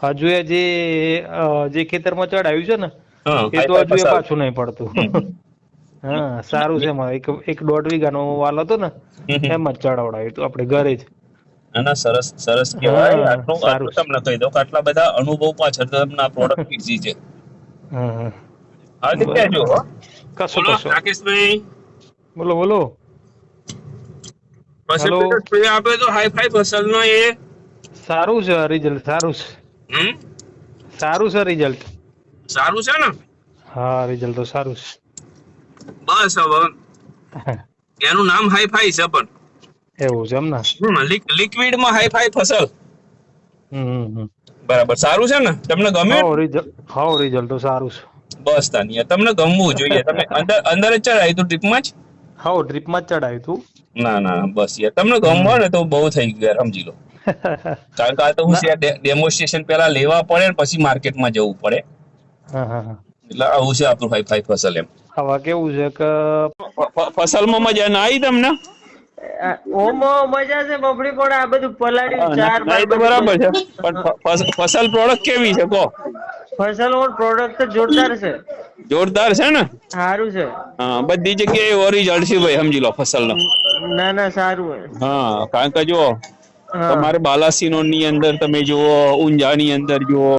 હજુ એ જે જે ખેતરમાં ચડાવ્યું છે ને એ તો હજુ એ પાછું નહીં પડતું. હા સારું છે મારે એક એક દોઢ વીઘાનો વાલ હતો ને. એમ જ ચડાવડાવ્યું હતું આપણે ઘરે જ. ના ના સરસ સરસ કહેવાય. આટલું આટલું તમને કહી દઉં કે આટલા બધા અનુભવ પાછળ તમને પ્રોડક્ટ કીધી છે. હા તે કહેજો હો. કશું બોલો કશું. રાકેશભાઈ. બોલો બોલો. પછી આપે તો હાઈ ફાઈ ફસલનો એ સારું છે રિઝલ્ટ સારું છે. હમ? સારું છે રિઝલ્ટ સારું છે ને? હા રિઝલ્ટ તો સારું છે. બસ હવે. એનું નામ હાઈફાઈ છે પણ. એવું છે એમ ને? હમ, લિક- લિક્વિડમાં ફાઈ ફસલ. બરાબર સારું છે ને? તમને ગમે? હા રિઝલ્ટ તો સારું છે. બસ તાનિયા તમને ગમવું જોઈએ. તમે અંદર અંદર જ ચડાવી તું ટ્રીપમાં જ? હા ટ્રીપમાં જ ચડાવ્યું હતું ના ના બસ યાર તમને ગમવા ને તો બહુ થઈ ગયા સમજી લો. કારણ કે આ તો હું ડેમોન્સ્ટ્રેશન પહેલા લેવા પડે ને પછી માર્કેટમાં જવું પડે. હા હા હા. એટલે આવું છે આપણું હાઈ ફાઈ ફસલ એમ. હવે કેવું છે કે ફસલમાં મજા ના આવી તમને? ઓમો મજા છે બબડી પણ આ બધું પલાળ્યું ચાર ના, એ તો બરાબર છે. પણ ફસલ પ્રોડક્ટ કેવી છે કો ફસલ ઓર પ્રોડક્ટ જોરદાર છે. જોરદાર છે ને? સારું છે. હા બધી જગ્યાએ ઓરિજિનલ છે ભાઈ સમજી લો ફસલ ના ના સારું હા કારણ કે જો તમારે બાલાસિનોરની અંદર તમે જુઓ ઊંઝાની અંદર જુઓ.